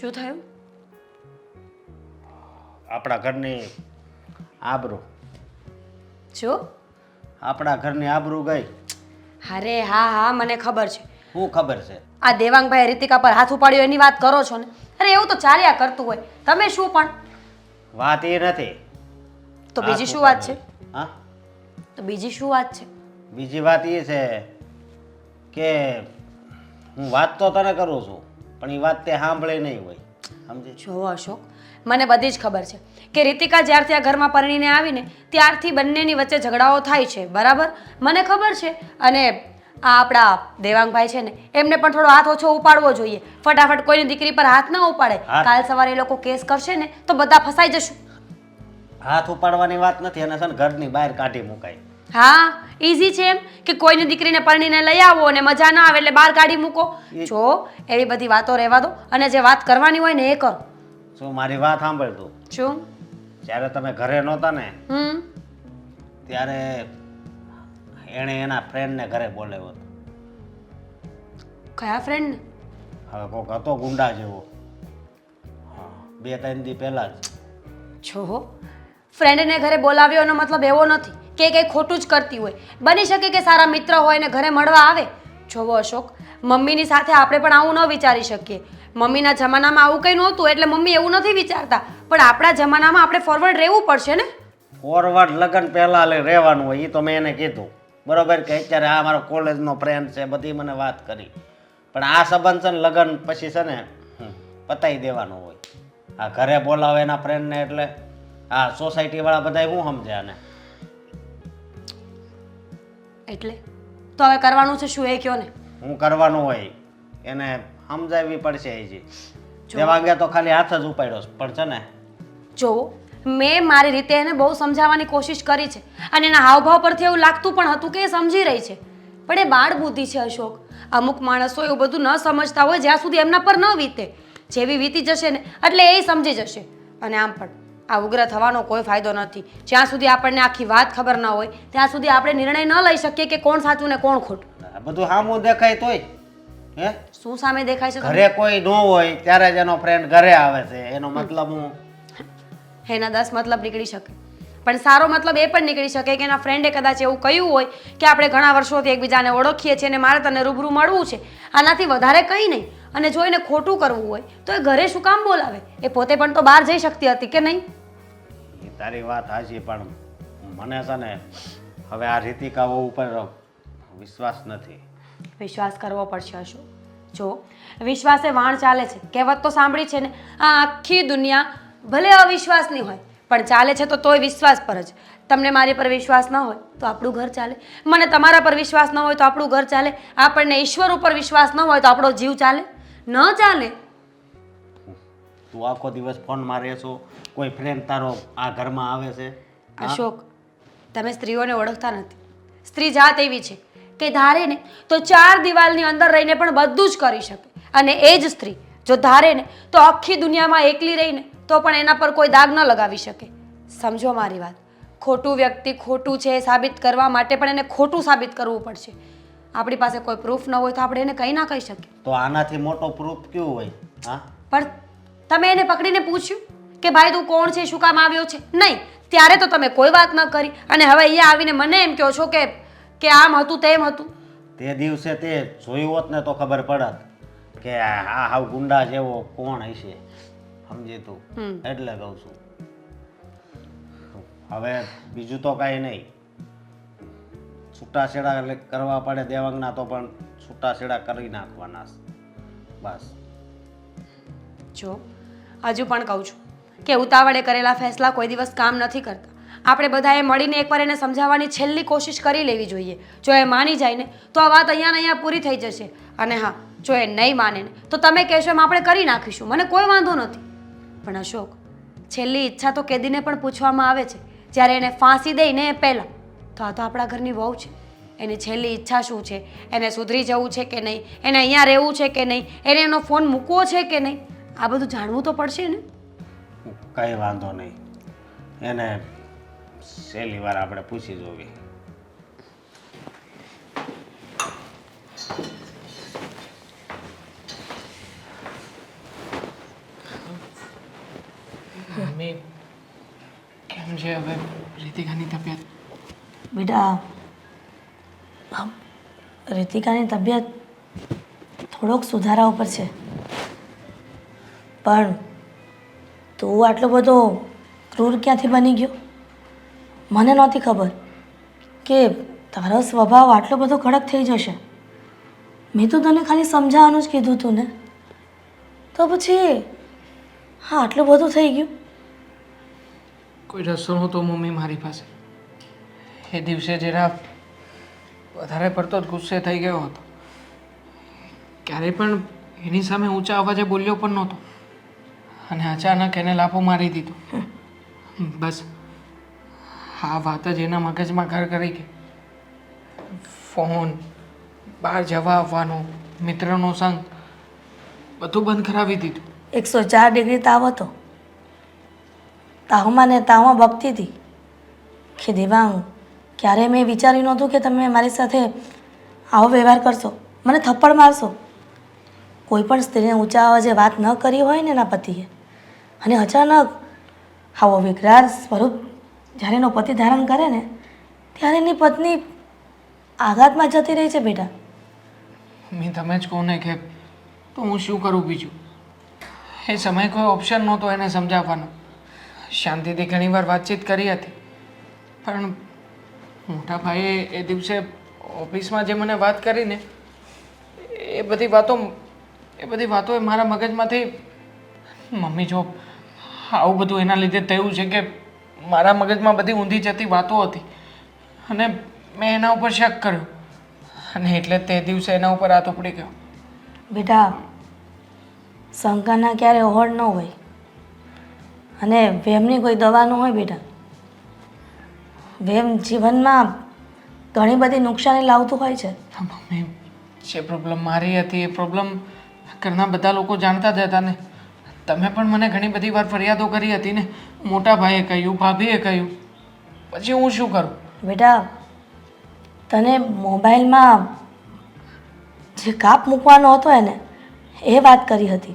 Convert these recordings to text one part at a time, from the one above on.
શું થયું? આપણા ઘરની આબરૂ. શું? આપણા ઘરની આબરૂ ગઈ. અરે હા હા મને ખબર છે. શું ખબર છે? આ દેવાંગભાઈ રીતિકા પર હાથ ઉપાડ્યો એની વાત કરો છો ને? અરે એવું તો ચાલ્યા કરતું હોય. તમે શું પણ? વાત એ નથી. તો બીજી શું વાત છે? હા? તો બીજી શું વાત છે? બીજી વાત એ છે કે હું વાત તો તને કરું છું પણ એ વાત તે સાંભળે નહીં હોય. સમજે? જો અશોક મને બધી જ ખબર છે કે રીતિકા જ્યારથી આ ઘરમાં પરણીને આવીને ત્યારથી બંનેની વચ્ચે ઝઘડાઓ થાય છે બરાબર? મને ખબર છે. અને આ આપણા દેવાંગભાઈ છે ને એમને પણ થોડો હાથ ઓછો ઉપાડવો જોઈએ. ફટાફટ કોઈની દીકરી પર હાથ ન ઉપાડે હાથ- કાલ સવારે એ લોકો કેસ કરશે ને તો બધા ફસાઈ જશું. હાથ ઉપાડવાની વાત નથી અને છે ને ઘરની બહાર કાઢી મુકાય. હા ઈઝી છે એમ કે કોઈની દીકરીને પરણીને લઈ આવો અને મજા ના આવે એટલે બહાર કાઢી મૂકો. જો એવી બધી વાતો રહેવા દો અને જે વાત કરવાની હોય ને એ કરો. શું મારી વાત સાંભળ તું? શું? જ્યારે તમે ઘરે નહોતા ને હમ. ત્યારે એણે એના ફ્રેન્ડને ઘરે બોલાવ્યો હતો. કયા ફ્રેન્ડ હવે કોક હતો ગુંડા જેવો. હા બે ત્રણ દી પહેલા જ. છો ફ્રેન્ડને ઘરે બોલાવ્યો એનો મતલબ એવો નથી. કે કંઈ ખોટું જ કરતી હોય. બની શકે કે સારા મિત્ર હોય ને ઘરે મળવા આવે. જોવો અશોક, મમ્મીની સાથે આપણે પણ આવું ન વિચારી શકીએ. મમ્મીના જમાનામાં આવું કંઈ નહોતું એટલે મમ્મી એવું નથી વિચારતા. પણ આપણા જમાનામાં આપણે ફોરવર્ડ રહેવું પડશે ને? ફોરવર્ડ લગ્ન પહેલાં લે રહેવાનું હોય એ તો મેં એને કીધું. બરોબર કે અત્યારે આ મારો કોલેજનો ફ્રેન્ડ છે, બધી મને વાત કરી. પણ આ સંબંધ છે ને, લગ્ન પછી છે ને પતાવી દેવાનો હોય. આ ઘરે બોલાવે એના ફ્રેન્ડને એટલે આ સોસાયટીવાળા બધા શું સમજે આને? એટલે? તો હવે કરવાનું છે શું એ કયો ને? હું કરવાનું હોય એને સમજાવવી પડશે હજી દેવાંગે તો ખાલી હાથ જ ઉપાડ્યો છે. પણ છે ને? જો મેં મારી રીતે એને બહુ સમજાવવાની કોશિશ કરી છે અને એના હાવભાવ પરથી એવું લાગતું પણ હતું કે એ સમજી રહી છે. પણ એ બાળ બુદ્ધિ છે અશોક. અમુક માણસો એવું બધું ન સમજતા હોય જ્યાં સુધી એમના પર ન વીતે. જેવી વીતી જશે ને એટલે એ સમજી જશે. અને આમ પણ. આ ઉગ્ર થવાનો કોઈ ફાયદો નથી. જ્યાં સુધી આપણને આખી વાત ખબર ન હોય ત્યાં સુધી આપણે નિર્ણય ન લઈ શકીએ કે કોણ સાચું ને કોણ ખોટું. આ બધું સામું દેખાય તોય હે? શું સામે દેખાય છે ઘરે કોઈ ન હોય ત્યારે જ એનો ફ્રેન્ડ ઘરે આવે છે. એનો મતલબ હું? એના દસ મતલબ નીકળી શકે. પણ સારો મતલબ એ પણ નીકળી શકે કે એના ફ્રેન્ડે કદાચ એવું કહ્યું હોય કે આપણે ઘણા વર્ષોથી એકબીજાને ઓળખીએ છીએ અને મારે તને રૂબરૂ મળવું છે. આનાથી વધારે કંઈ નહીં. અને જો એને ખોટું કરવું હોય તો એ ઘરે શું કામ બોલાવે? એ પોતે પણ તો બહાર જઈ શકતી હતી કે નહીં? તારી વાત હાજી પણ મને છે ને હવે આ રીતિકાઓ ઉપર વિશ્વાસ નથી. વિશ્વાસ કરવો પડશે અશોક. જો, વિશ્વાસે વાણ ચાલે છે. કહેવત તો સાંભળી છે ને, આ આખી દુનિયા ભલે અવિશ્વાસની હોય, પણ ચાલે છે તો તોય વિશ્વાસ પર જ. તમને મારી પર વિશ્વાસ ન હોય તો આપણું ઘર ચાલે. મને તમારા પર વિશ્વાસ ન હોય તો આપણું ઘર ચાલે. આપણને ઈશ્વર ઉપર વિશ્વાસ ન હોય તો આપણો જીવ ચાલે. ન ચાલે તું આખો દિવસ ફોનમાં રહેશો કોઈ ફ્રેન્ડ તારો આ ઘરમાં આવે છે? અશોક તમે સ્ત્રીઓને ઓળખતા નથી. સ્ત્રી જાત એવી છે કે ધારે ને તો ચાર દિવાલની અંદર રહીને પણ બધું જ કરી શકે. અને એ જ સ્ત્રી જો ધારે ને તો આખી દુનિયામાં એકલી રહીને તો પણ એના પર કોઈ દાગ ન લગાવી શકે. સમજો મારી વાત. ખોટું વ્યક્તિ ખોટું છે સાબિત કરવા માટે પણ એને ખોટું સાબિત કરવું પડશે. આપણી પાસે કોઈ પ્રૂફ ન હોય તો આપણે એને કંઈ ના કહી શકીએ. તો આનાથી મોટો પ્રૂફ કયું હોય? હા? પણ તમે એને પકડીને પૂછ્યું કે ભાઈ તું કોણ છે શું કામ આવ્યો છે? નહીં. ત્યારે તો તમે કોઈ વાત ન કરી. અને હવે અહીંયા આવીને મને એમ કહો છો કે કે આમ હતું તેમ હતું. તે દિવસે તે જોયું હોત ને તો ખબર પડત કે આ હાવ ગુંડા જેવો કોણ હશે. સમજે તું. એટલે કહું છું. હવે બીજું તો કાંઈ નહીં. છૂટાછેડા એટલે કરવા પડે દેવાંગના તો પણ છૂટાછેડા કરી નાખવાના બસ. જો હજુ પણ કહું છું કે ઉતાવળે કરેલા ફેસલા કોઈ દિવસ કામ નથી કરતા. આપણે બધાએ મળીને એકવાર એને સમજાવવાની છેલ્લી કોશિશ કરી લેવી જોઈએ. જો એ માની જાય ને, તો આ વાત અહીંયા ને અહીંયા પૂરી થઈ જશે. અને હા, જો એ નહીં માને ને, તો તમે કહેશો એમ આપણે કરી નાખીશું. મને કોઈ વાંધો નથી. પણ અશોક, છેલ્લી ઈચ્છા તો કેદીને પણ પૂછવામાં આવે છે. જ્યારે એને ફાંસી દઈને એ પહેલાં, તો આ તો આપણા ઘરની વહુ છે. એની છેલ્લી ઈચ્છા શું છે? એને સુધરી જવું છે કે નહીં? એને અહીંયા રહેવું છે કે નહીં? એને એનો ફોન મૂકવો છે કે નહીં? આ બધું જાણવું તો પડશે ને? કંઈ વાંધો નહીં. એને સહેલી વાર આપણે પૂછી જોવી. મમ્મી કેમ છે હવે રીતિકાની તબિયત? બેટા રીતિકાની તબિયત થોડોક સુધારા ઉપર છે. પણ તું આટલો બધો ક્રૂર ક્યાંથી બની ગયો? મને નહોતી ખબર કે તારો સ્વભાવ આટલો બધો કડક થઈ જશે. મેં તો તને ખાલી સમજાવવાનું જ કીધું તું ને. તો પછી હા, આટલું બધું થઈ ગયું? કોઈ રસ્તો નહોતો મમ્મી મારી પાસે. એ દિવસે જરા વધારે પડતો જ ગુસ્સે થઈ ગયો હતો. ક્યારેય પણ એની સામે ઊંચા અવાજે બોલ્યો પણ નહોતો. અને અચાનક એને લાફો મારી દીધો. બસ. આ વાત જ એના મગજમાં ઘર કરી કે ફોન, બહાર જવા આવવાનો, મિત્રનો સંગ, બધું બંધ કરાવી દીધું. એકસો ચાર ડિગ્રી તાવ હતો. તાવમાં ને તાવમાં ભક્તિ હતી. કે દેવાંગ ક્યારે મેં વિચાર્યું નહોતું કે તમે મારી સાથે આવો વ્યવહાર કરશો. મને થપ્પડ મારશો. કોઈ પણ સ્ત્રીને ઊંચા અવાજે વાત ન કરી હોય ને એના પતિએ. અને અચાનક આવો વિકરાળ સ્વરૂપ જ્યારે એનો પતિ ધારણ કરે ને, ત્યારે એની પત્ની આઘાતમાં જતી રહી છે બેટા. મેં તમે જ કહો ને કે તો હું શું કરું બીજું? એ સમય કોઈ ઓપ્શન નહોતો એને સમજાવવાનો. શાંતિથી ઘણીવાર વાતચીત કરી હતી. પણ મોટા ભાઈએ એ દિવસે ઓફિસમાં જે મને વાત કરીને એ બધી વાતો, એ બધી વાતો એ મારા મગજમાંથી, મમ્મી જો આવું બધું એના લીધે થયું છે કે મારા મગજમાં બધી ઊંધી જતી વાતો હતી. અને મેં એના ઉપર શક કર્યો. અને એટલે તે દિવસે એના ઉપર હાથ ઉપડી ગયો. બેટા શંકાના ક્યારે હોડ ન હોય. અને વેમની કોઈ દવા ન હોય બેટા. વેમ જીવનમાં ઘણી બધી નુકસાની લાવતું હોય છે. મમ્મી જે પ્રોબ્લેમ મારી હતી એ પ્રોબ્લેમ ઘરના બધા લોકો જાણતા જ હતા ને. તમે પણ મને ઘણી બધી વાર ફરિયાદો કરી હતી ને, મોટા ભાઈએ કહ્યું, ભાભીએ કહ્યું. પછી હું શું કરું? બેટા, તને મોબાઈલમાં જે કાપ મૂકવાનો હતો એને, એ વાત કરી હતી.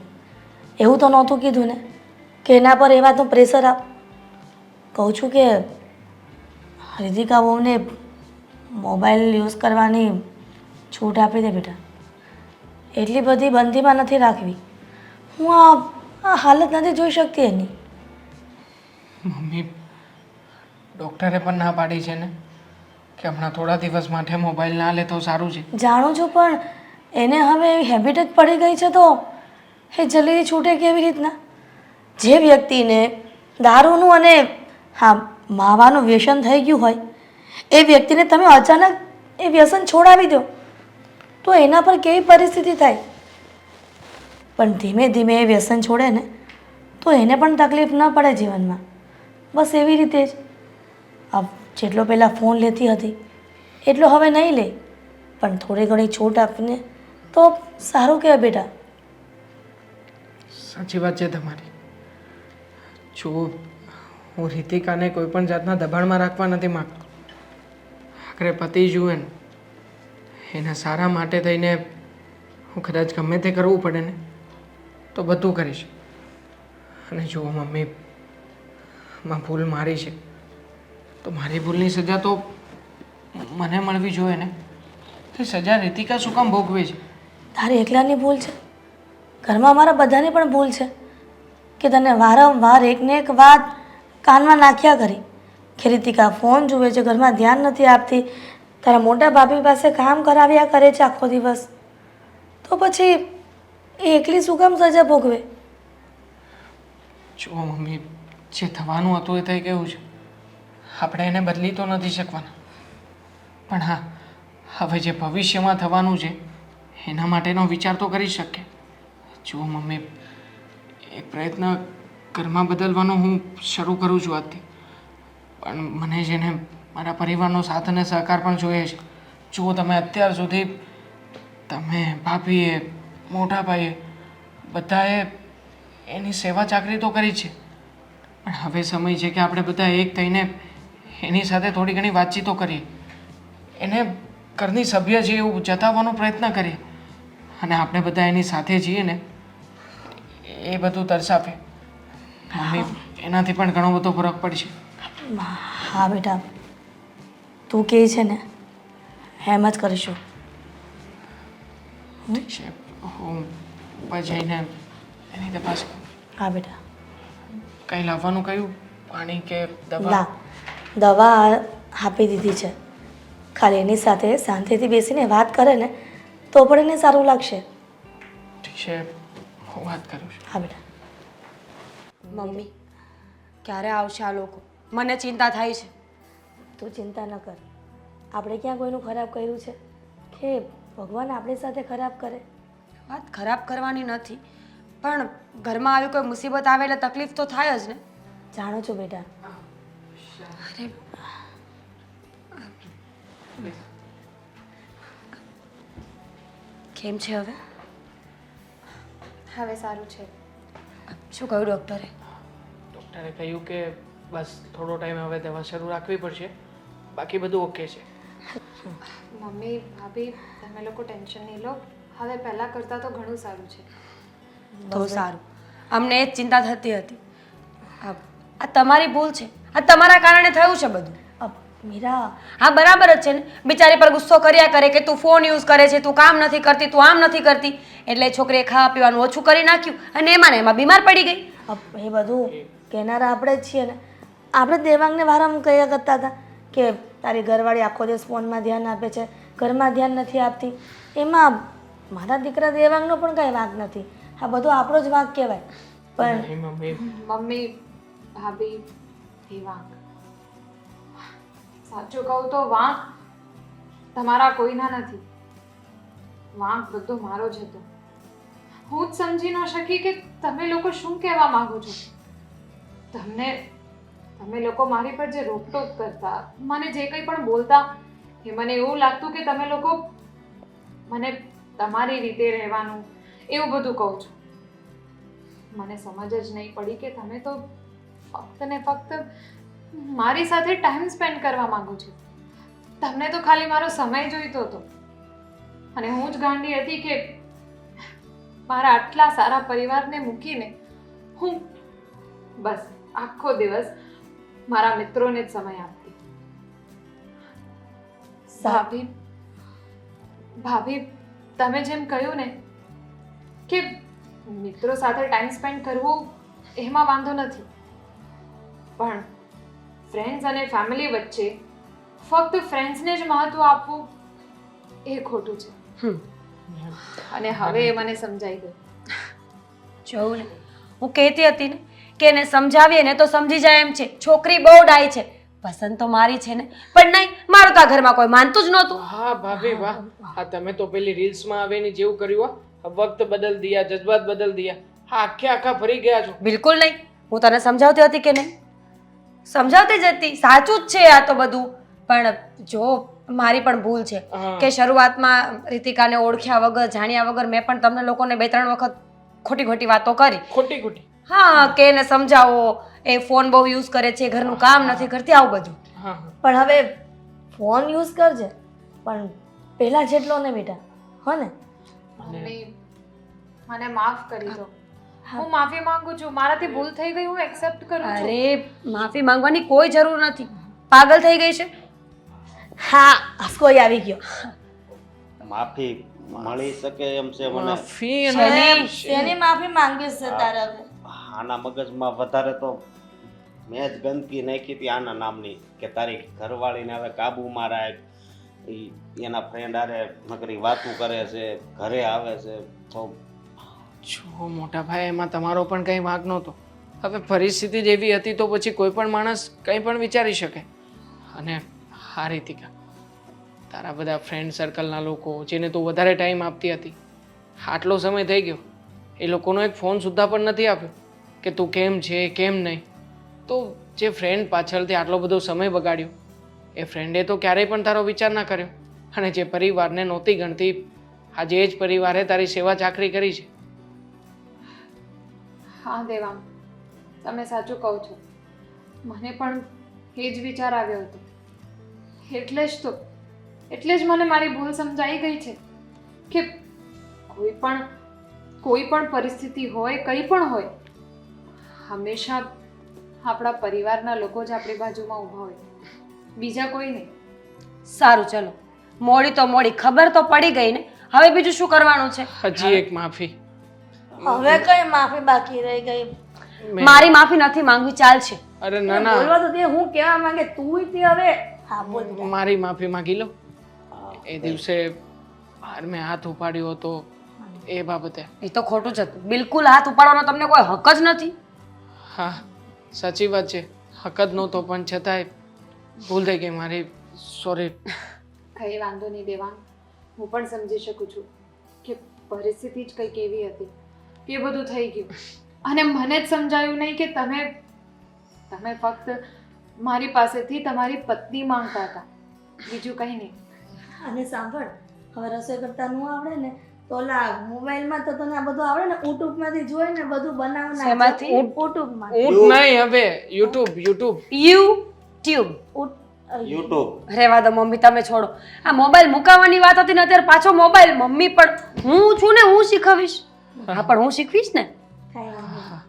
એવું તો નહોતું કીધું ને, કે એના પર એ વાતનું પ્રેશર આપ. કહું છું કે હૃદિકા બહુને મોબાઈલ યુઝ કરવાની છૂટ આપી દે બેટા. એટલી બધી બંધીમાં નથી રાખવી. હું આ આ હાલત નથી જોઈ શકતી એની. મમ્મી ડૉક્ટરે પણ ના પાડી છે ને? કે હમણાં થોડા દિવસ માટે મોબાઈલ ના લે તો સારું છે. જાણું છું પણ એને હવે એવી હેબિટ જ પડી ગઈ છે તો એ જલ્દી છૂટે કેવી રીતના? જે વ્યક્તિને દારૂનું અને હા માવાનું વ્યસન થઈ ગયું હોય એ વ્યક્તિને તમે અચાનક એ વ્યસન છોડાવી દો. તો એના પર કેવી પરિસ્થિતિ થાય? પણ ધીમે ધીમે એ વ્યસન છોડે ને, તો એને પણ તકલીફ ન પડે જીવનમાં. બસ એવી રીતે જ. આ જેટલો પહેલાં ફોન લેતી હતી, એટલો હવે નહીં લે. પણ થોડી ઘણી છૂટ આપીને તો સારું કહેવાય બેટા. સાચી વાત છે તમારી. જો, હું રીતિકાને કોઈ પણ જાતના દબાણમાં રાખવા નથી માગતો. આખરે પતિ જુએ ને, એના સારા માટે થઈને હું કદાચ ગમે તે કરવું પડે ને. તો બધું કરીશ. અને જો મમ્મી માં ભૂલ મારી છે, તો મારી ભૂલની સજા તો મને મળવી જોઈએ ને? તે સજા રીતિકા શું કામ ભોગવે છે? તારી એકલાની ભૂલ છે? ઘરમાં અમારા બધાની પણ ભૂલ છે? કે તને વારંવાર એકને એક વાત કાનમાં નાખ્યા કરી? કે રીતિકા ફોન જુએ છે, ઘરમાં ધ્યાન નથી આપતી? તારા મોટા ભાભી પાસે કામ કરાવ્યા કરે છે આખો દિવસ? તો પછી એ એકલી શું કામ સજા ભોગવે? જો મમ્મી, જે થવાનું હતું એ થઈ ગયું છે. આપણે એને બદલી તો નથી શકવાના. પણ હા, હવે જે ભવિષ્યમાં થવાનું છે, એના માટેનો વિચાર તો કરી શકીએ. જુઓ મમ્મી એક પ્રયત્ન ઘરમાં બદલવાનો હું શરૂ કરું છું આજથી. પણ મને છે ને મારા પરિવારનો સાથ અને સહકાર પણ જોઈએ છે. જુઓ તમે અત્યાર સુધી તમે ભાભીએ મોટા ભાઈએ બધાએ એની સેવા ચાકરી તો કરી છે. પણ હવે સમય છે કે આપણે બધા એક થઈને એની સાથે થોડી ઘણી વાતચીતો કરીએ. એને ઘરની સભ્ય છે એવું જતાવવાનો પ્રયત્ન કરીએ. અને આપણે બધા એની સાથે જઈએ ને એ બધું મમ્મી એનાથી પણ ઘણો બધો ફરક પડશે. હા બેટા. તું કહે છે ને એમ જ કરીશું. ઠીક છે. હું ઉપર જઈને એની તપાસ કરું. હા બેટા. કંઈ લાવવાનું કહ્યું? પાણી કે દવા? ના દવા આપી દીધી છે. ખાલી એની સાથે શાંતિથી બેસીને વાત કરે ને તો પણ એને સારું લાગશે. ઠીક છે હું વાત કરું છું. હા બેટા. મમ્મી ક્યારે આવશે આ લોકો? મને ચિંતા થાય છે. તું ચિંતા ન કર. આપણે ક્યાં કોઈનું ખરાબ કર્યું છે? કે ભગવાન આપણી સાથે ખરાબ કરે? વાત ખરાબ કરવાની નથી. પણ ઘરમાં આવી કોઈ મુસીબત આવે એટલે તકલીફ તો થાય જ ને. જાણો છો બેટા. અરે. કેમ છે હવે? હવે સારું છે. શું કહ્યું ડૉક્ટરે? ડૉક્ટરે કહ્યું કે બસ થોડો ટાઈમ હવે દવા શરૂ રાખવી પડશે. બાકી બધું ઓકે છે. મમ્મી ભાભી તમે લોકો ટેન્શન નહીં લો. હવે પહેલાં કરતાં તો ઘણું સારું છે. તો સારું. અમને એ જ ચિંતા થતી હતી. આ આ તમારી ભૂલ છે. આ તમારા કારણે થયું છે બધું. અબ મીરા. હા બરાબર જ છે ને. બિચારી પર ગુસ્સો કર્યા કરે કે તું ફોન યુઝ કરે છે તું કામ નથી કરતી તું આમ નથી કરતી. એટલે છોકરીએ ખાવા પીવાનું ઓછું કરી નાખ્યું અને એમાં ને એમાં બીમાર પડી ગઈ. અબ એ બધું કહેનારા આપણે જ છીએ ને. આપણે દેવાંગને વારંવાર કહ્યા કરતા હતા કે તારી ઘરવાળી આખો દિવસ ફોનમાં ધ્યાન આપે છે ઘરમાં ધ્યાન નથી આપતી. એમાં મારા દીકરા દેવાંગનો પણ કાંઈ વાંક નથી. આ બધો આપણો જ વાંક કહેવાય. પણ નહીં મમ્મી. મમ્મી ભાભી એ વાંક સાચું કહું તો વાંક તમારા કોઈના નથી. વાંક બધો મારો જ હતો. હું જ સમજી ન શકી કે તમે લોકો શું કહેવા માંગો છો. તમને તમે લોકો મારી પર જે રોકટોક કરતા મને જે કંઈ પણ બોલતા એ મને એવું લાગતું કે તમે લોકો મને તમારી રીતે રહેવાનું એવું બધું કહું છું. મને સમજ જ નહીં પડી કે તમે તો ફક્ત ને ફક્ત મારી સાથે ટાઈમ સ્પેન્ડ કરવા માંગો છો. તમને તો ખાલી મારો સમય જોઈતો હતો. અને હું જ ગાંડી હતી કે મારા આટલા સારા પરિવારને મૂકીને હું બસ આખો દિવસ મારા મિત્રોને જ સમય આપતી. ભાભી ભાભી તમે જેમ કહ્યું ને કે મિત્રો સાથે ટાઈમ સ્પેન્ડ કરવું એમાં વાંધો નથી. પણ ફ્રેન્ડ્સ અને ફેમિલી વચ્ચે ફક્ત ફ્રેન્ડ્સને જ મહત્વ આપવું એ ખોટું છે. હમ. અને હવે એ મને સમજાઈ ગયું. જોઉં ને હું કહેતી હતી ને કે એને સમજાવીએ ને તો સમજી જાય એમ છે. છોકરી બહુ ડાય છે. પસંદ તો મારી છે ને પણ નહીં મારું તો આ ઘરમાં કોઈ માનતું જ નહોતું. હા ભાભી વાહ. હા તમે તો પેલી રીલ્સમાં આવીને જેવું કર્યું હો. વક્ત બદલ દિયા જજ્બાત બદલ દિયા. હા આખે આખા ફરી ગયા છો. બિલકુલ નહીં. હું તને સમજાવતી હતી કે નહીં? સમજાવતી જ હતી. સાચું જ છે આ તો બધું. પણ જો મારી પણ ભૂલ છે. કે શરૂઆતમાં રીતિકાને ઓળખ્યા વગર જાણ્યા વગર મેં પણ તમને લોકોને બે ત્રણ વખત ખોટી ખોટી વાતો કરી. ખોટી ખોટી હા કે એને સમજાવો એ ફોન બહુ યુઝ કરે છે ઘરનું કામ નથી કરતી આવું બધું. હા પણ હવે ફોન યુઝ કરજે પણ પહેલાં જેટલો ને બેટા હો ને? મમ્મી મને માફ કરી દો. હું. માફી માંગુ છું મારાથી ભૂલ થઈ ગઈ હું એક્સેપ્ટ કરું છું. અરે માફી માંગવાની કોઈ જરૂર નથી. પાગલ થઈ ગઈ છે? હા આસકો આવી ગયો. માફી મળી શકે એમ છે મને. માફી? અને માફી માંગી છે તારે હવે? આના મગજમાં વધારે તો મેં જ ગંદકી નાખી હતી આના નામની કે તારી ઘરવાળીને હવે કાબૂમાં રાખ એના ફ્રેન્ડ આરે નકરી વાતું કરે છે, ઘરે આવે છે. તો જો મોટા ભાઈ, એમાં તમારો પણ કંઈ વાંક નહોતો. હવે પરિસ્થિતિ જ એવી હતી તો પછી કોઈ પણ માણસ કંઈ પણ વિચારી શકે. અને હા, રીતિકા, તારા બધા ફ્રેન્ડ સર્કલના લોકો, જેને તું વધારે ટાઈમ આપતી હતી, આટલો સમય થઈ ગયો. એ લોકોનો એક ફોન સુદ્ધા પણ નથી આપ્યો કે તું કેમ છે, કેમ નહીં. તો જે ફ્રેન્ડ પાછળથી આટલો બધો સમય બગાડ્યો, એ ફ્રેન્ડે તો ક્યારેય પણ તારો વિચાર ના કર્યો. અને જે પરિવારને નહોતી ગણતી, આજે એ જ પરિવારે તારી સેવા ચાકરી કરી છે. હા દેવામ તમે સાચું કહો છો. મને પણ એ જ વિચાર આવ્યો હતો. એટલે જ તો, એટલે જ મને મારી ભૂલ સમજાઈ ગઈ છે કે કોઈ પણ કોઈ પણ પરિસ્થિતિ હોય, કંઈ પણ હોય, હંમેશા આપણા પરિવારના લોકો જ આપણી બાજુમાં ઊભા હોય. બીજા કોઈ નહીં. સારું ચલો. મોડી તો મોડી. ખબર તો પડી ગઈ ને? હવે બીજું શું કરવાનું છે? હજી એક માફી. હવે કઈ માફી બાકી રહી ગઈ? મારી માફી નથી માંગવી ચાલશે. અરે ના ના. બોલવા તો તે હું કહેવા માંગે તું તે હવે. હા બોલ મારી માફી માંગી લો. એ દિવસે બહાર મેં હાથ ઉપાડ્યો હતો એ બાબતે. એ તો ખોટું જ હતું. બિલકુલ હાથ ઉપાડવાનો તમને કોઈ હક જ નથી? હા. સાચી વાત છે. હક જ નહોતો પણ છતાંય ભૂલ થઈ ગઈ મારી. સોરી કઈ વાંધો નહીં દેવાંગ હું પણ સમજી શકું છું કે પરિસ્થિતિ જ કંઈક એવી હતી. કે એ બધું થઈ ગયું. અને મને જ સમજાયું નહીં કે તમે તમે ફક્ત મારી પાસેથી તમારી પત્ની માંગતા હતા. બીજું કંઈ નહીં. અને સાંભળ હવે રસોઈ કરતા ન આવડે ને તો લા મોબાઈલમાં તો તને આ બધું આવડે ને યુટ્યુબમાંથી જોઈને બધું બનાવ એમાંથી યુટ્યુબમાં ઊંટ નહીં હવે યુટ્યુબ યુટ્યુબ. યુટ્યુબ. યુટ્યુબ. રેવા દો મમ્મી તમે છોડો. આ મોબાઈલ મુકાવવાની વાત હતી ને અત્યારે પાછો મોબાઈલ મમ્મી પણ હું છું ને હું શીખવીશ. હા. પણ હું શીખવીશ ને. હા.